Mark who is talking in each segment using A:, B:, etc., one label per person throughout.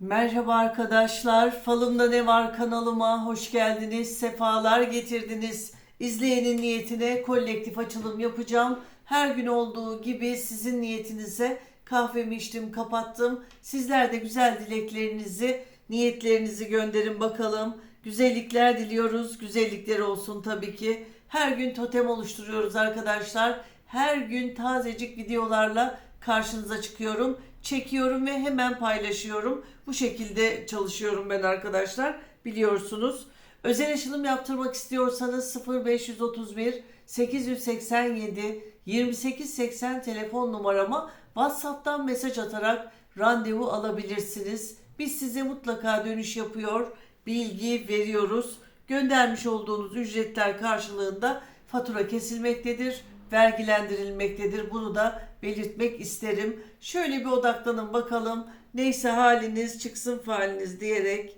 A: Merhaba arkadaşlar. Falımda ne var kanalıma hoş geldiniz. Sefalar getirdiniz. İzleyenin niyetine kolektif açılım yapacağım. Her gün olduğu gibi sizin niyetinize kahvemi içtim, kapattım. Sizler de güzel dileklerinizi, niyetlerinizi gönderin bakalım. Güzellikler diliyoruz. Güzellikler olsun tabii ki. Her gün totem oluşturuyoruz arkadaşlar. Her gün tazecik videolarla karşınıza çıkıyorum. Çekiyorum ve hemen paylaşıyorum. Bu şekilde çalışıyorum ben arkadaşlar. Biliyorsunuz. Özel açılım yaptırmak istiyorsanız 0531 887 2880 telefon numarama WhatsApp'tan mesaj atarak randevu alabilirsiniz. Biz size mutlaka dönüş yapıyor, bilgi veriyoruz. Göndermiş olduğunuz ücretler karşılığında fatura kesilmektedir, vergilendirilmektedir. Bunu da belirtmek isterim. Şöyle bir odaklanın bakalım. Neyse haliniz çıksın faliniz diyerek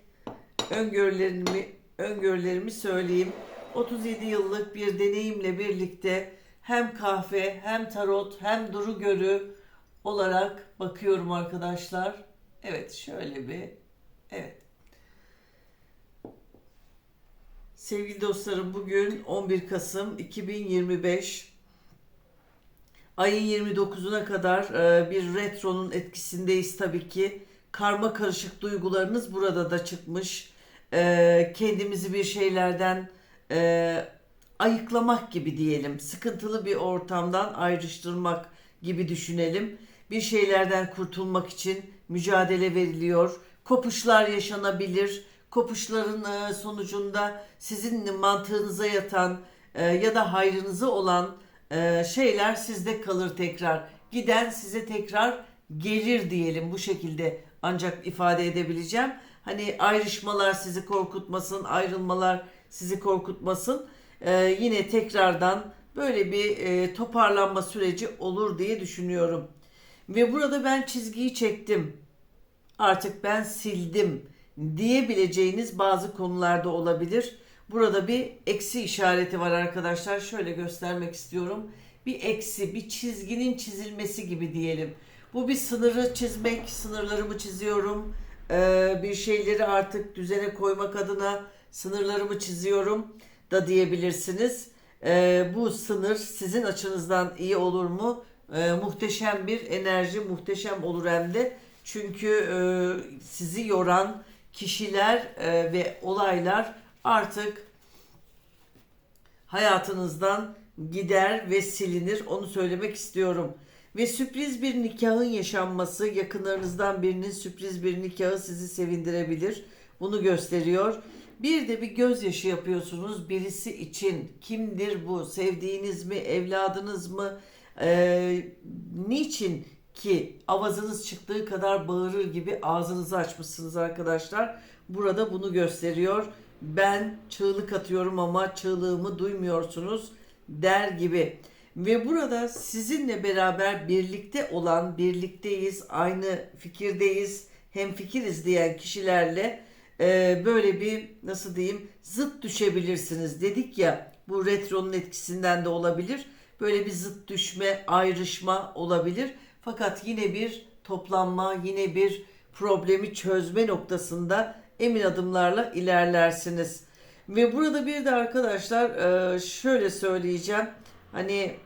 A: öngörülerimi öngörülerimi söyleyeyim. 37 yıllık bir deneyimle birlikte hem kahve hem tarot hem duru görü olarak bakıyorum arkadaşlar. Evet şöyle bir evet. Sevgili dostlarım bugün 11 Kasım 2025 ayın 29'una kadar e, bir retronun etkisindeyiz tabii ki. Karma karışık duygularınız burada da çıkmış. E, kendimizi bir şeylerden e, ayıklamak gibi diyelim. Sıkıntılı bir ortamdan ayrıştırmak gibi düşünelim. Bir şeylerden kurtulmak için mücadele veriliyor. Kopuşlar yaşanabilir. Kopuşların e, sonucunda sizin mantığınıza yatan e, ya da hayrınıza olan e, şeyler sizde kalır tekrar. Giden size tekrar gelir diyelim bu şekilde ancak ifade edebileceğim. Hani ayrışmalar sizi korkutmasın, ayrılmalar sizi korkutmasın. E, yine tekrardan böyle bir e, toparlanma süreci olur diye düşünüyorum. Ve burada ben çizgiyi çektim. Artık ben sildim diyebileceğiniz bazı konularda olabilir. Burada bir eksi işareti var arkadaşlar. Şöyle göstermek istiyorum. Bir eksi, bir çizginin çizilmesi gibi diyelim. Bu bir sınırı çizmek, sınırlarımı çiziyorum. Ee, bir şeyleri artık düzene koymak adına sınırlarımı çiziyorum da diyebilirsiniz. Ee, bu sınır sizin açınızdan iyi olur mu? Ee, muhteşem bir enerji, muhteşem olur hem de. Çünkü e, sizi yoran kişiler e, ve olaylar artık hayatınızdan gider ve silinir. Onu söylemek istiyorum. Ve sürpriz bir nikahın yaşanması, yakınlarınızdan birinin sürpriz bir nikahı sizi sevindirebilir. Bunu gösteriyor. Bir de bir gözyaşı yapıyorsunuz birisi için. Kimdir bu? Sevdiğiniz mi? Evladınız mı? Ee, niçin ki avazınız çıktığı kadar bağırır gibi ağzınızı açmışsınız arkadaşlar. Burada bunu gösteriyor. Ben çığlık atıyorum ama çığlığımı duymuyorsunuz der gibi. Ve burada sizinle beraber birlikte olan, birlikteyiz, aynı fikirdeyiz, hem fikiriz diyen kişilerle e, böyle bir nasıl diyeyim zıt düşebilirsiniz. Dedik ya bu retronun etkisinden de olabilir. Böyle bir zıt düşme, ayrışma olabilir. Fakat yine bir toplanma, yine bir problemi çözme noktasında emin adımlarla ilerlersiniz. Ve burada bir de arkadaşlar e, şöyle söyleyeceğim. Hani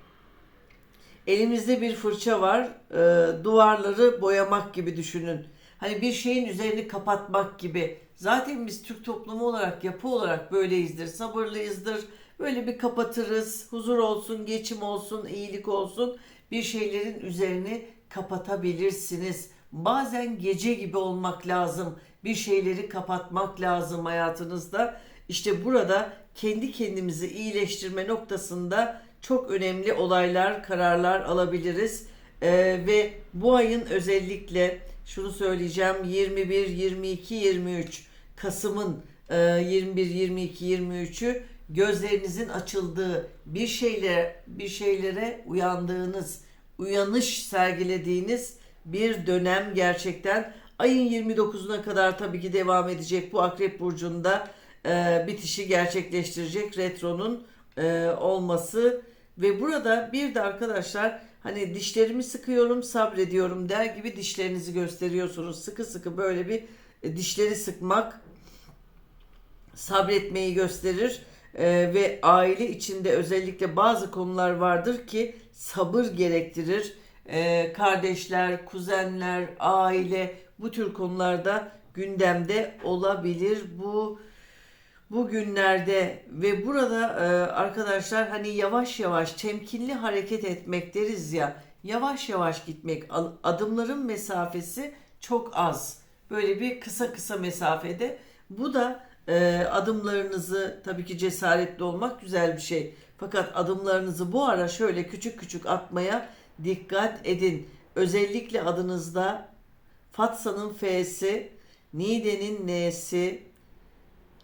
A: elimizde bir fırça var. e, Duvarları boyamak gibi düşünün. Hani bir şeyin üzerini kapatmak gibi. Zaten biz Türk toplumu olarak, yapı olarak böyleyizdir. Sabırlıyızdır. Böyle bir kapatırız. Huzur olsun, geçim olsun, iyilik olsun. Bir şeylerin üzerini kapatabilirsiniz. Bazen gece gibi olmak lazım. Bir şeyleri kapatmak lazım hayatınızda. İşte burada kendi kendimizi iyileştirme noktasında çok önemli olaylar, kararlar alabiliriz. Ee, ve bu ayın özellikle şunu söyleyeceğim 21, 22, 23 Kasım'ın e, 21, 22, 23'ü gözlerinizin açıldığı bir şeylere bir şeylere uyandığınız, uyanış sergilediğiniz bir dönem gerçekten ayın 29'una kadar tabii ki devam edecek bu Akrep burcunda e, bitişi gerçekleştirecek retronun e, olması ve burada bir de arkadaşlar Hani dişlerimi sıkıyorum, sabrediyorum der gibi dişlerinizi gösteriyorsunuz. Sıkı sıkı böyle bir e, dişleri sıkmak sabretmeyi gösterir Ee, ve aile içinde özellikle bazı konular vardır ki sabır gerektirir. Ee, kardeşler, kuzenler, aile bu tür konularda gündemde olabilir. Bu bu günlerde ve burada e, arkadaşlar hani yavaş yavaş temkinli hareket etmek deriz ya yavaş yavaş gitmek adımların mesafesi çok az. Böyle bir kısa kısa mesafede. Bu da e, adımlarınızı tabii ki cesaretli olmak güzel bir şey. Fakat adımlarınızı bu ara şöyle küçük küçük atmaya dikkat edin. Özellikle adınızda Fatsa'nın F'si Niğde'nin N'si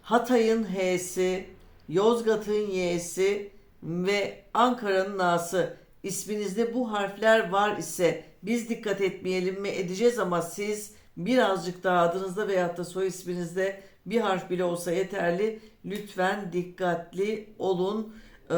A: Hatay'ın H'si, Yozgat'ın Y'si ve Ankara'nın A'sı. İsminizde bu harfler var ise biz dikkat etmeyelim mi edeceğiz ama siz birazcık daha adınızda veyahut da soy isminizde bir harf bile olsa yeterli. Lütfen dikkatli olun e,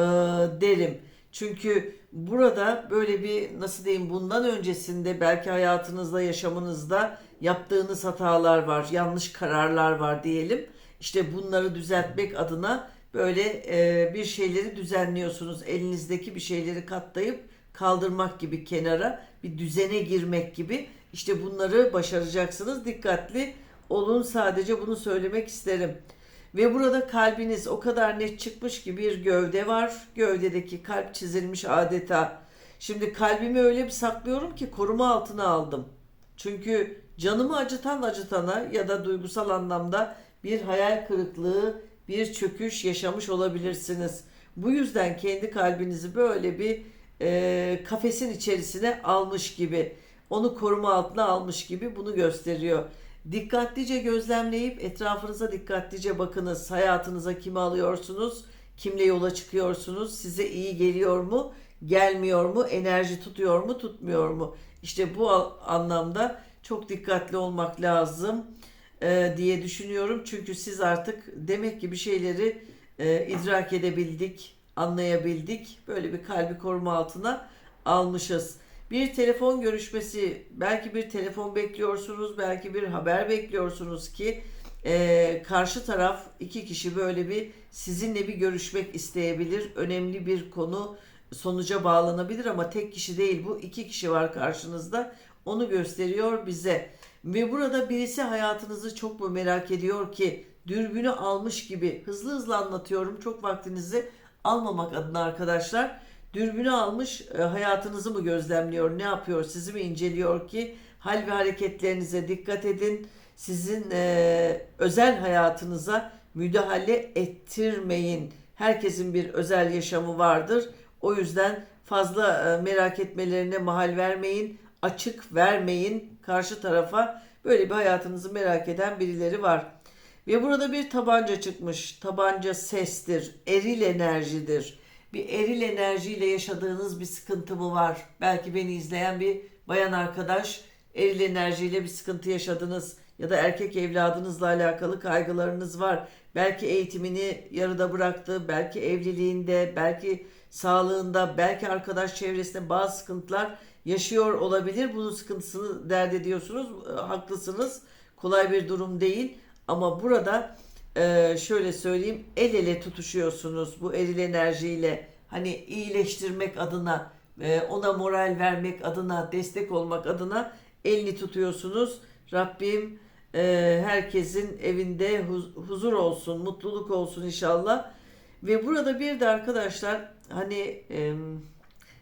A: derim. Çünkü burada böyle bir nasıl diyeyim bundan öncesinde belki hayatınızda yaşamınızda yaptığınız hatalar var, yanlış kararlar var diyelim. İşte bunları düzeltmek adına böyle e, bir şeyleri düzenliyorsunuz. Elinizdeki bir şeyleri katlayıp kaldırmak gibi kenara bir düzene girmek gibi. İşte bunları başaracaksınız. Dikkatli olun sadece bunu söylemek isterim. Ve burada kalbiniz o kadar net çıkmış ki bir gövde var. Gövdedeki kalp çizilmiş adeta. Şimdi kalbimi öyle bir saklıyorum ki koruma altına aldım. Çünkü canımı acıtan acıtana ya da duygusal anlamda bir hayal kırıklığı, bir çöküş yaşamış olabilirsiniz. Bu yüzden kendi kalbinizi böyle bir e, kafesin içerisine almış gibi, onu koruma altına almış gibi bunu gösteriyor. Dikkatlice gözlemleyip etrafınıza dikkatlice bakınız. Hayatınıza kimi alıyorsunuz? Kimle yola çıkıyorsunuz? Size iyi geliyor mu? Gelmiyor mu? Enerji tutuyor mu? Tutmuyor mu? İşte bu anlamda çok dikkatli olmak lazım e, diye düşünüyorum. Çünkü siz artık demek ki bir şeyleri e, idrak edebildik, anlayabildik. Böyle bir kalbi koruma altına almışız. Bir telefon görüşmesi, belki bir telefon bekliyorsunuz, belki bir haber bekliyorsunuz ki e, karşı taraf iki kişi böyle bir sizinle bir görüşmek isteyebilir. Önemli bir konu sonuca bağlanabilir ama tek kişi değil bu iki kişi var karşınızda. Onu gösteriyor bize. Ve burada birisi hayatınızı çok mu merak ediyor ki dürbünü almış gibi hızlı hızlı anlatıyorum. Çok vaktinizi almamak adına arkadaşlar. Dürbünü almış e, hayatınızı mı gözlemliyor, ne yapıyor, sizi mi inceliyor ki hal ve hareketlerinize dikkat edin. Sizin e, özel hayatınıza müdahale ettirmeyin. Herkesin bir özel yaşamı vardır. O yüzden fazla e, merak etmelerine mahal vermeyin, açık vermeyin karşı tarafa. Böyle bir hayatınızı merak eden birileri var. Ve burada bir tabanca çıkmış. Tabanca sestir, eril enerjidir. Bir eril enerjiyle yaşadığınız bir sıkıntı mı var? Belki beni izleyen bir bayan arkadaş eril enerjiyle bir sıkıntı yaşadınız ya da erkek evladınızla alakalı kaygılarınız var. Belki eğitimini yarıda bıraktı, belki evliliğinde, belki sağlığında, belki arkadaş çevresinde bazı sıkıntılar yaşıyor olabilir. Bunun sıkıntısını dert ediyorsunuz. Haklısınız. Kolay bir durum değil. Ama burada e, şöyle söyleyeyim el ele tutuşuyorsunuz bu eril enerjiyle. Hani iyileştirmek adına, e, ona moral vermek adına, destek olmak adına elini tutuyorsunuz. Rabbim herkesin evinde huzur olsun, mutluluk olsun inşallah. Ve burada bir de arkadaşlar hani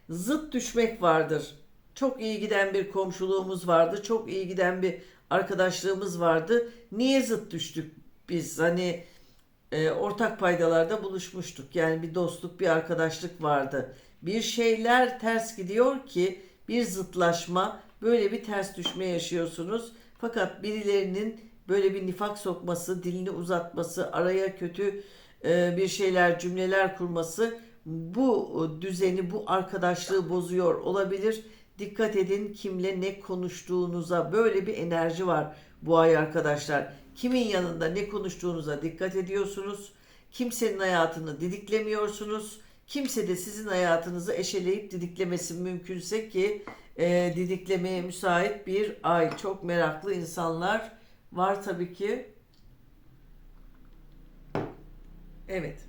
A: zıt düşmek vardır çok iyi giden bir komşuluğumuz vardı. Çok iyi giden bir arkadaşlığımız vardı. Niye zıt düştük biz? Hani e, ortak paydalarda buluşmuştuk. Yani bir dostluk, bir arkadaşlık vardı. Bir şeyler ters gidiyor ki bir zıtlaşma, böyle bir ters düşme yaşıyorsunuz. Fakat birilerinin böyle bir nifak sokması, dilini uzatması, araya kötü e, bir şeyler, cümleler kurması bu düzeni, bu arkadaşlığı bozuyor olabilir. Dikkat edin kimle ne konuştuğunuza böyle bir enerji var bu ay arkadaşlar. Kimin yanında ne konuştuğunuza dikkat ediyorsunuz. Kimsenin hayatını didiklemiyorsunuz. Kimse de sizin hayatınızı eşeleyip didiklemesin mümkünse ki e, didiklemeye müsait bir ay. Çok meraklı insanlar var tabii ki. Evet.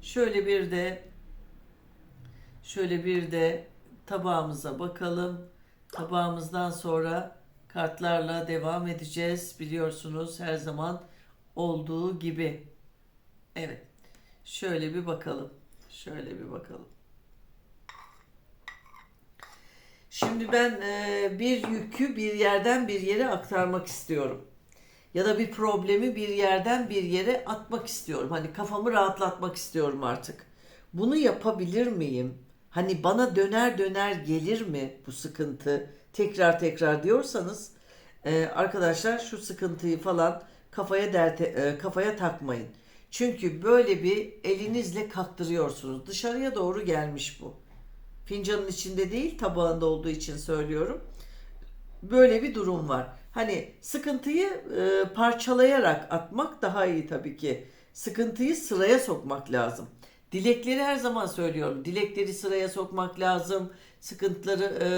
A: Şöyle bir de şöyle bir de tabağımıza bakalım. Tabağımızdan sonra kartlarla devam edeceğiz. Biliyorsunuz her zaman olduğu gibi. Evet. Şöyle bir bakalım. Şöyle bir bakalım. Şimdi ben e, bir yükü bir yerden bir yere aktarmak istiyorum. Ya da bir problemi bir yerden bir yere atmak istiyorum. Hani kafamı rahatlatmak istiyorum artık. Bunu yapabilir miyim? Hani bana döner döner gelir mi bu sıkıntı? Tekrar tekrar diyorsanız e, arkadaşlar şu sıkıntıyı falan kafaya derte, e, kafaya takmayın. Çünkü böyle bir elinizle kaktırıyorsunuz. Dışarıya doğru gelmiş bu. Fincanın içinde değil tabağında olduğu için söylüyorum. Böyle bir durum var. Hani sıkıntıyı e, parçalayarak atmak daha iyi tabii ki. Sıkıntıyı sıraya sokmak lazım. Dilekleri her zaman söylüyorum. Dilekleri sıraya sokmak lazım. Sıkıntıları e,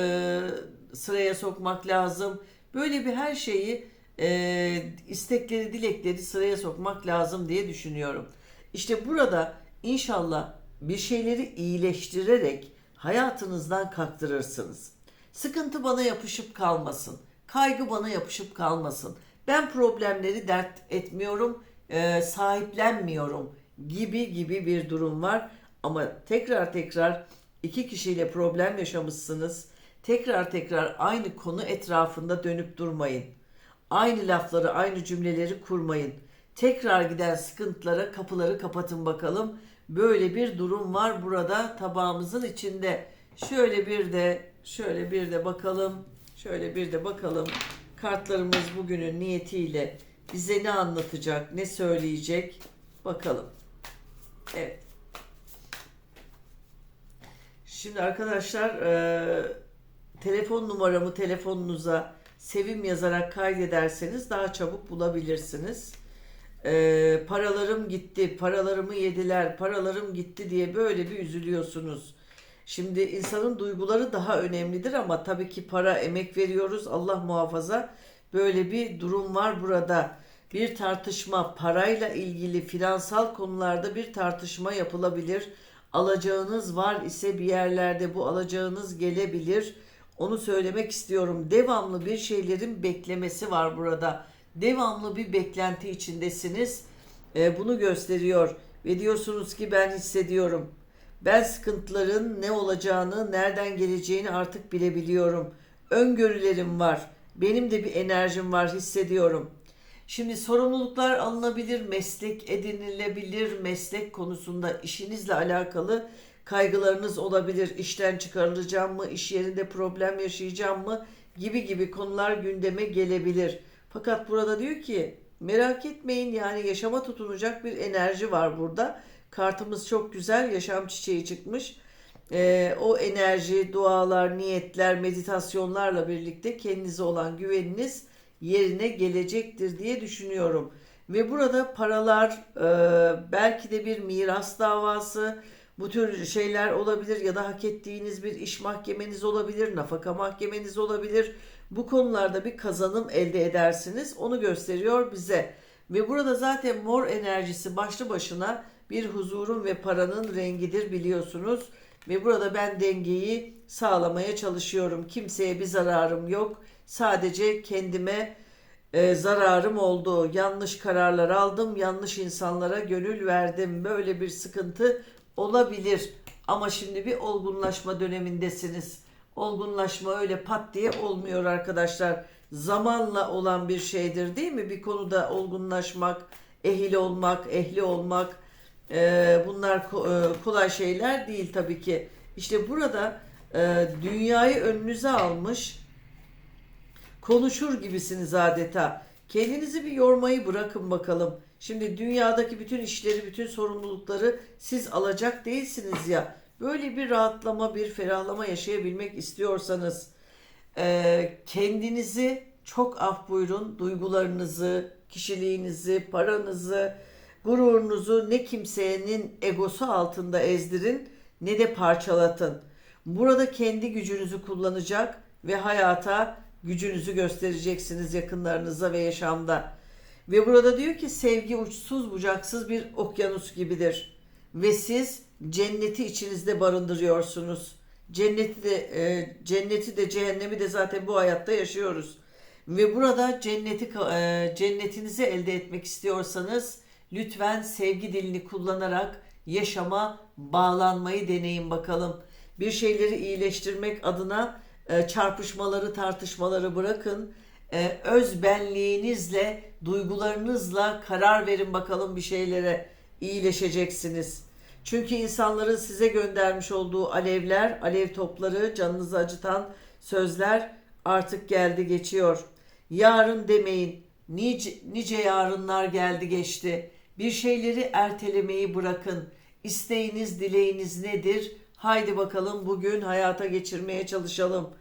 A: sıraya sokmak lazım. Böyle bir her şeyi e, istekleri, dilekleri sıraya sokmak lazım diye düşünüyorum. İşte burada inşallah bir şeyleri iyileştirerek hayatınızdan kaktırırsınız. Sıkıntı bana yapışıp kalmasın. Kaygı bana yapışıp kalmasın. Ben problemleri dert etmiyorum, e, sahiplenmiyorum gibi gibi bir durum var. Ama tekrar tekrar iki kişiyle problem yaşamışsınız. Tekrar tekrar aynı konu etrafında dönüp durmayın. Aynı lafları, aynı cümleleri kurmayın. Tekrar giden sıkıntılara kapıları kapatın bakalım. Böyle bir durum var burada tabağımızın içinde. Şöyle bir de şöyle bir de bakalım. Şöyle bir de bakalım. Kartlarımız bugünün niyetiyle bize ne anlatacak, ne söyleyecek bakalım. Evet. Şimdi arkadaşlar e, telefon numaramı telefonunuza sevim yazarak kaydederseniz daha çabuk bulabilirsiniz. E, paralarım gitti, paralarımı yediler, paralarım gitti diye böyle bir üzülüyorsunuz. Şimdi insanın duyguları daha önemlidir ama tabii ki para, emek veriyoruz. Allah muhafaza böyle bir durum var burada. Bir tartışma, parayla ilgili finansal konularda bir tartışma yapılabilir. Alacağınız var ise bir yerlerde bu alacağınız gelebilir. Onu söylemek istiyorum. Devamlı bir şeylerin beklemesi var burada. Devamlı bir beklenti içindesiniz. Ee, bunu gösteriyor ve diyorsunuz ki ben hissediyorum. Ben sıkıntıların ne olacağını, nereden geleceğini artık bilebiliyorum. Öngörülerim var. Benim de bir enerjim var, hissediyorum. Şimdi sorumluluklar alınabilir, meslek edinilebilir, meslek konusunda işinizle alakalı kaygılarınız olabilir. İşten çıkarılacağım mı, iş yerinde problem yaşayacağım mı gibi gibi konular gündeme gelebilir. Fakat burada diyor ki merak etmeyin yani yaşama tutunacak bir enerji var burada. Kartımız çok güzel, yaşam çiçeği çıkmış. Ee, o enerji, dualar, niyetler, meditasyonlarla birlikte kendinize olan güveniniz yerine gelecektir diye düşünüyorum. Ve burada paralar, e, belki de bir miras davası, bu tür şeyler olabilir ya da hak ettiğiniz bir iş mahkemeniz olabilir, nafaka mahkemeniz olabilir. Bu konularda bir kazanım elde edersiniz. Onu gösteriyor bize. Ve burada zaten mor enerjisi başlı başına bir huzurun ve paranın rengidir biliyorsunuz. Ve burada ben dengeyi sağlamaya çalışıyorum. Kimseye bir zararım yok. Sadece kendime e, zararım oldu. Yanlış kararlar aldım. Yanlış insanlara gönül verdim. Böyle bir sıkıntı olabilir. Ama şimdi bir olgunlaşma dönemindesiniz. Olgunlaşma öyle pat diye olmuyor arkadaşlar. Zamanla olan bir şeydir değil mi? Bir konuda olgunlaşmak, ehil olmak, ehli olmak e, bunlar e, kolay şeyler değil tabii ki. İşte burada e, dünyayı önünüze almış konuşur gibisiniz adeta. Kendinizi bir yormayı bırakın bakalım. Şimdi dünyadaki bütün işleri, bütün sorumlulukları siz alacak değilsiniz ya. Böyle bir rahatlama, bir ferahlama yaşayabilmek istiyorsanız e, kendinizi çok af buyurun, duygularınızı, kişiliğinizi, paranızı, gururunuzu ne kimsenin egosu altında ezdirin ne de parçalatın. Burada kendi gücünüzü kullanacak ve hayata gücünüzü göstereceksiniz yakınlarınıza ve yaşamda. Ve burada diyor ki sevgi uçsuz bucaksız bir okyanus gibidir. Ve siz cenneti içinizde barındırıyorsunuz. Cenneti de, e, cenneti de cehennemi de zaten bu hayatta yaşıyoruz. Ve burada cenneti e, cennetinizi elde etmek istiyorsanız lütfen sevgi dilini kullanarak yaşama bağlanmayı deneyin bakalım. Bir şeyleri iyileştirmek adına e, çarpışmaları, tartışmaları bırakın. E, öz benliğinizle, duygularınızla karar verin bakalım bir şeylere iyileşeceksiniz. Çünkü insanların size göndermiş olduğu alevler, alev topları, canınızı acıtan sözler artık geldi geçiyor. Yarın demeyin. Nice, nice yarınlar geldi geçti. Bir şeyleri ertelemeyi bırakın. İsteğiniz, dileğiniz nedir? Haydi bakalım bugün hayata geçirmeye çalışalım.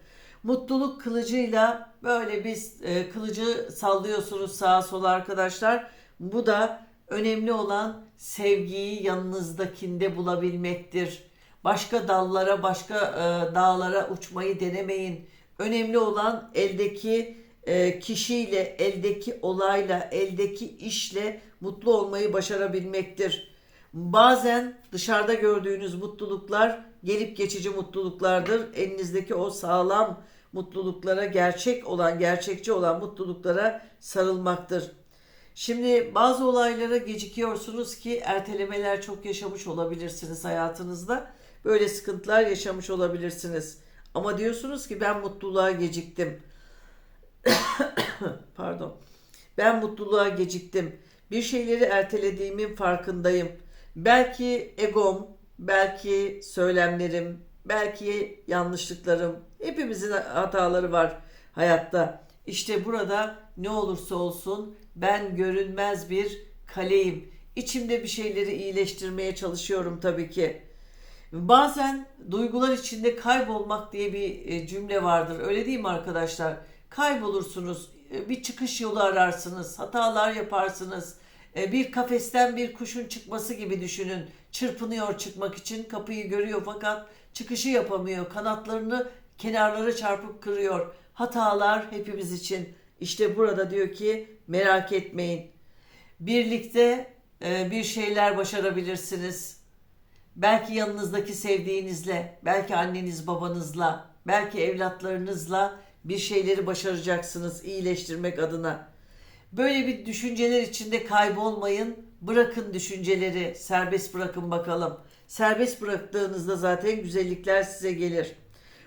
A: Mutluluk kılıcıyla böyle biz e, kılıcı sallıyorsunuz sağa sola arkadaşlar. Bu da önemli olan sevgiyi yanınızdakinde bulabilmektir. Başka dallara, başka e, dağlara uçmayı denemeyin. Önemli olan eldeki e, kişiyle, eldeki olayla, eldeki işle mutlu olmayı başarabilmektir. Bazen dışarıda gördüğünüz mutluluklar gelip geçici mutluluklardır. Elinizdeki o sağlam mutluluklara, gerçek olan, gerçekçi olan mutluluklara sarılmaktır. Şimdi bazı olaylara gecikiyorsunuz ki ertelemeler çok yaşamış olabilirsiniz hayatınızda. Böyle sıkıntılar yaşamış olabilirsiniz. Ama diyorsunuz ki ben mutluluğa geciktim. Pardon. Ben mutluluğa geciktim. Bir şeyleri ertelediğimin farkındayım. Belki egom, belki söylemlerim, belki yanlışlıklarım. Hepimizin hataları var hayatta. İşte burada ne olursa olsun ben görünmez bir kaleyim. İçimde bir şeyleri iyileştirmeye çalışıyorum tabii ki. Bazen duygular içinde kaybolmak diye bir e, cümle vardır. Öyle değil mi arkadaşlar? Kaybolursunuz, e, bir çıkış yolu ararsınız, hatalar yaparsınız. E, bir kafesten bir kuşun çıkması gibi düşünün. Çırpınıyor çıkmak için, kapıyı görüyor fakat çıkışı yapamıyor. Kanatlarını kenarlara çarpıp kırıyor. Hatalar hepimiz için. İşte burada diyor ki merak etmeyin. Birlikte bir şeyler başarabilirsiniz Belki yanınızdaki sevdiğinizle, belki anneniz babanızla, belki evlatlarınızla bir şeyleri başaracaksınız iyileştirmek adına. Böyle bir düşünceler içinde kaybolmayın. Bırakın düşünceleri, serbest bırakın bakalım. Serbest bıraktığınızda zaten güzellikler size gelir.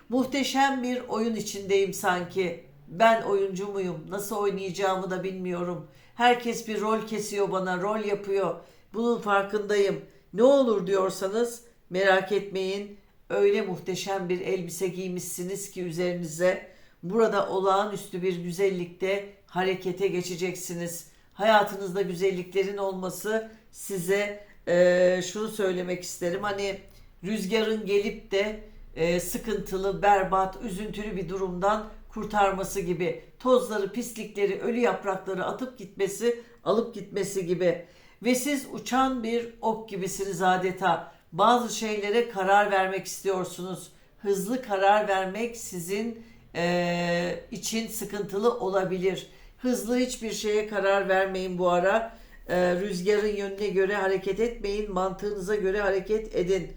A: Muhteşem bir oyun içindeyim sanki. Ben oyuncu muyum? Nasıl oynayacağımı da bilmiyorum. Herkes bir rol kesiyor bana, rol yapıyor. Bunun farkındayım. Ne olur diyorsanız merak etmeyin. Öyle muhteşem bir elbise giymişsiniz ki üzerinize. Burada olağanüstü bir güzellikte harekete geçeceksiniz. Hayatınızda güzelliklerin olması size e, şunu söylemek isterim. Hani rüzgarın gelip de e, sıkıntılı, berbat, üzüntülü bir durumdan kurtarması gibi. Tozları, pislikleri, ölü yaprakları atıp gitmesi, alıp gitmesi gibi. Ve siz uçan bir ok gibisiniz adeta. Bazı şeylere karar vermek istiyorsunuz. Hızlı karar vermek sizin e, için sıkıntılı olabilir. Hızlı hiçbir şeye karar vermeyin bu ara. E, rüzgarın yönüne göre hareket etmeyin. Mantığınıza göre hareket edin.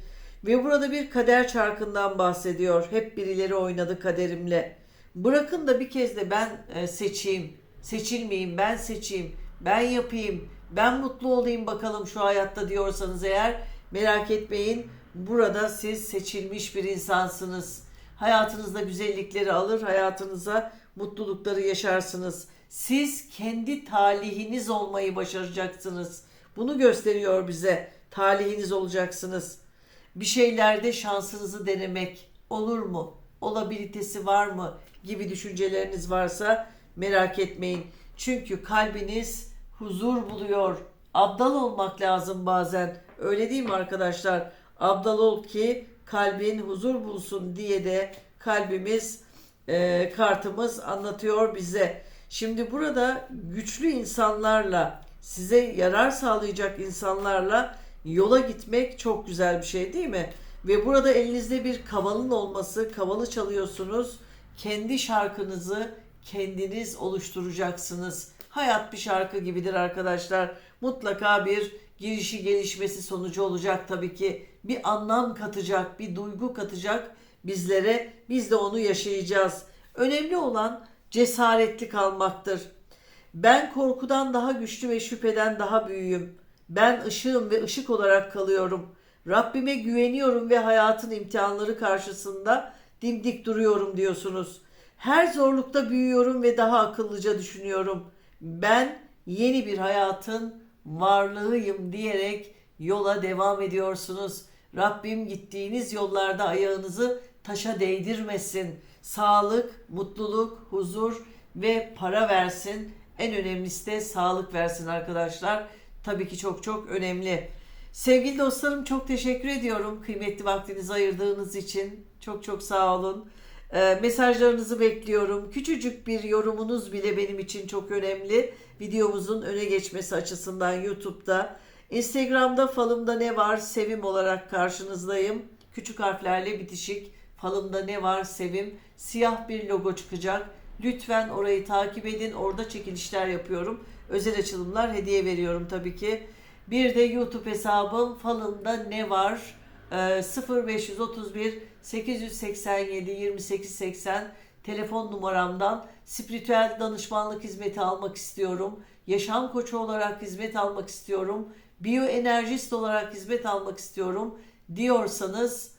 A: Ve burada bir kader çarkından bahsediyor. Hep birileri oynadı kaderimle. Bırakın da bir kez de ben e, seçeyim. Seçilmeyeyim, ben seçeyim. Ben yapayım ben mutlu olayım bakalım şu hayatta diyorsanız eğer merak etmeyin. Burada siz seçilmiş bir insansınız. Hayatınızda güzellikleri alır, hayatınıza mutlulukları yaşarsınız. Siz kendi talihiniz olmayı başaracaksınız. Bunu gösteriyor bize. Talihiniz olacaksınız. Bir şeylerde şansınızı denemek olur mu? Olabilitesi var mı? gibi düşünceleriniz varsa merak etmeyin. Çünkü kalbiniz huzur buluyor. Abdal olmak lazım bazen. Öyle değil mi arkadaşlar? Abdal ol ki kalbin huzur bulsun diye de kalbimiz e, kartımız anlatıyor bize. Şimdi burada güçlü insanlarla size yarar sağlayacak insanlarla yola gitmek çok güzel bir şey değil mi? Ve burada elinizde bir kavalın olması, kavalı çalıyorsunuz. Kendi şarkınızı kendiniz oluşturacaksınız. Hayat bir şarkı gibidir arkadaşlar. Mutlaka bir girişi gelişmesi sonucu olacak tabii ki. Bir anlam katacak, bir duygu katacak bizlere. Biz de onu yaşayacağız. Önemli olan cesaretli kalmaktır. Ben korkudan daha güçlü ve şüpheden daha büyüğüm. Ben ışığım ve ışık olarak kalıyorum. Rabbime güveniyorum ve hayatın imtihanları karşısında dimdik duruyorum diyorsunuz. Her zorlukta büyüyorum ve daha akıllıca düşünüyorum. Ben yeni bir hayatın varlığıyım diyerek yola devam ediyorsunuz. Rabbim gittiğiniz yollarda ayağınızı taşa değdirmesin. Sağlık, mutluluk, huzur ve para versin. En önemlisi de sağlık versin arkadaşlar. Tabii ki çok çok önemli. Sevgili dostlarım çok teşekkür ediyorum kıymetli vaktinizi ayırdığınız için. Çok çok sağ olun. Ee, mesajlarınızı bekliyorum. Küçücük bir yorumunuz bile benim için çok önemli. Videomuzun öne geçmesi açısından YouTube'da. Instagram'da falımda ne var sevim olarak karşınızdayım. Küçük harflerle bitişik. Falımda ne var sevim. Siyah bir logo çıkacak. Lütfen orayı takip edin. Orada çekilişler yapıyorum. Özel açılımlar hediye veriyorum tabii ki. Bir de YouTube hesabım falımda ne var? Ee, 0531 887 2880 telefon numaramdan spiritüel danışmanlık hizmeti almak istiyorum. Yaşam koçu olarak hizmet almak istiyorum. Biyoenerjist olarak hizmet almak istiyorum diyorsanız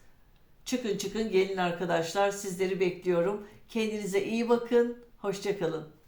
A: çıkın çıkın gelin arkadaşlar sizleri bekliyorum. Kendinize iyi bakın. Hoşçakalın.